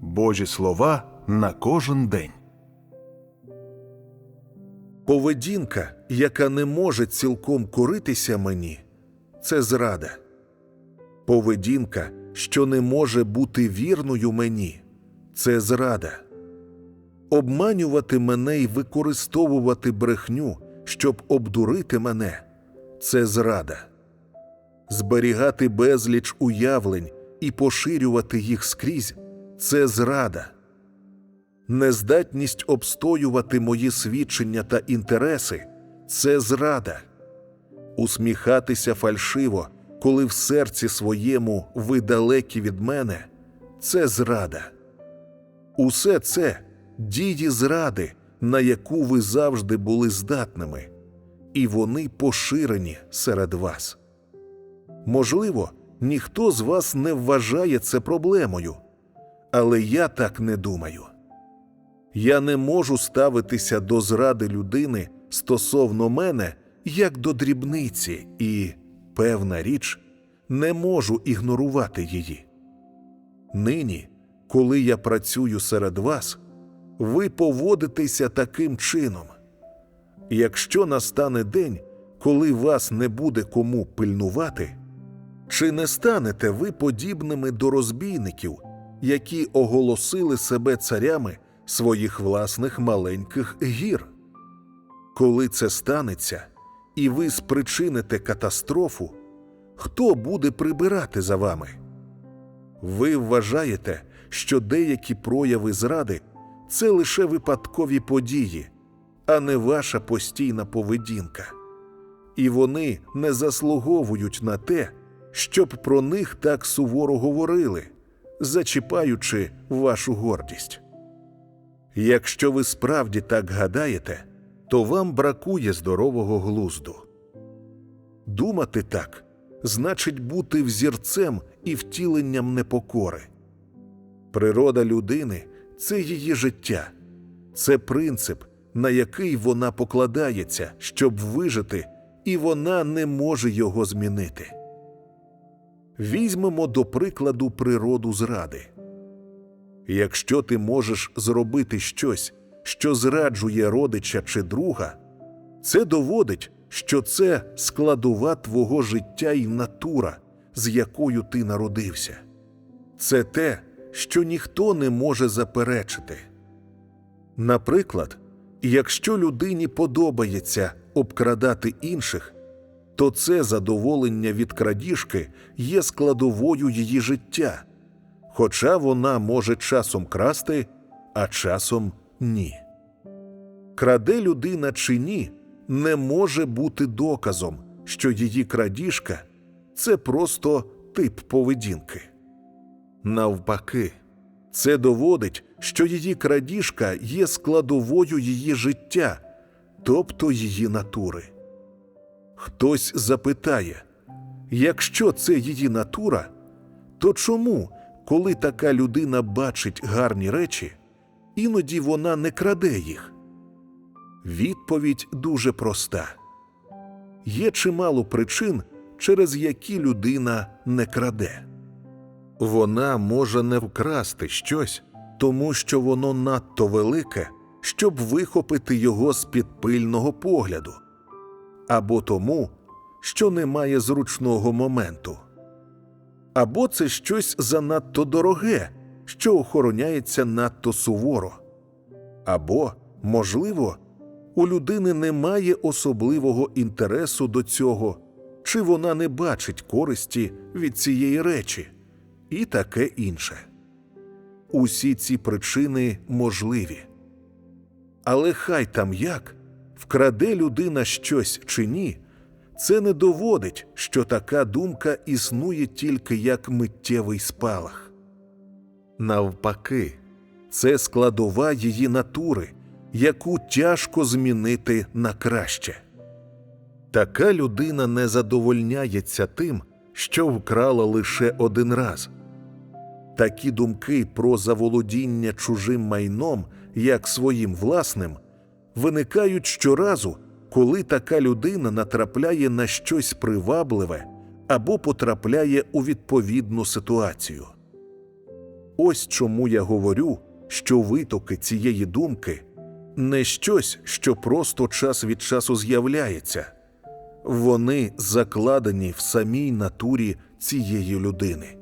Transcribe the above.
Божі слова на кожен день. Поведінка, яка не може цілком коритися мені, це зрада. Поведінка, що не може бути вірною мені, це зрада. Обманювати мене і використовувати брехню, щоб обдурити мене, це зрада. Зберігати безліч уявлень і поширювати їх скрізь це зрада. Нездатність обстоювати мої свідчення та інтереси це зрада. Усміхатися фальшиво, коли в серці своєму ви далекі від мене, це зрада. Усе це дії зради, на яку ви завжди були здатними, і вони поширені серед вас. Можливо, ніхто з вас не вважає це проблемою, але я так не думаю. Я не можу ставитися до зради людини стосовно мене як до дрібниці, і, певна річ, не можу ігнорувати її. Нині, коли я працюю серед вас, ви поводитеся таким чином. Якщо настане день, коли вас не буде кому пильнувати, чи не станете ви подібними до розбійників, які оголосили себе царями своїх власних маленьких гір? Коли це станеться, і ви спричините катастрофу, хто буде прибирати за вами? Ви вважаєте, що деякі прояви зради це лише випадкові події, а не ваша постійна поведінка, і вони не заслуговують на те, щоб про них так суворо говорили, зачіпаючи вашу гордість. Якщо ви справді так гадаєте, то вам бракує здорового глузду. Думати так значить бути взірцем і втіленням непокори. Природа людини це її життя, це принцип, на який вона покладається, щоб вижити, і вона не може його змінити. Візьмемо до прикладу природу зради. Якщо ти можеш зробити щось, що зраджує родича чи друга, це доводить, що це складова твого життя і натура, з якою ти народився. Це те, що ніхто не може заперечити. Наприклад, якщо людині подобається обкрадати інших, то це задоволення від крадіжки є складовою її життя, хоча вона може часом красти, а часом ні. Краде людина чи ні, не може бути доказом, що її крадіжка це просто тип поведінки. Навпаки, це доводить, що її крадіжка є складовою її життя, тобто її натури. Хтось запитає, якщо це її натура, то чому, коли така людина бачить гарні речі, іноді вона не краде їх? Відповідь дуже проста є чимало причин, через які людина не краде. Вона може не вкрасти щось, тому що воно надто велике, щоб вихопити його з під пильного погляду, або тому, що немає зручного моменту, або це щось занадто дороге, що охороняється надто суворо, або, можливо, у людини немає особливого інтересу до цього, чи вона не бачить користі від цієї речі, і таке інше. Усі ці причини можливі. Але хай там як вкраде людина щось чи ні, це не доводить, що така думка існує тільки як миттєвий спалах. Навпаки, це складова її натури, яку тяжко змінити на краще. Така людина не задовольняється тим, що вкрала лише один раз. Такі думки про заволодіння чужим майном як своїм власним виникають щоразу, коли така людина натрапляє на щось привабливе або потрапляє у відповідну ситуацію. Ось чому я говорю, що витоки цієї думки не щось, що просто час від часу з'являється, вони закладені в самій натурі цієї людини.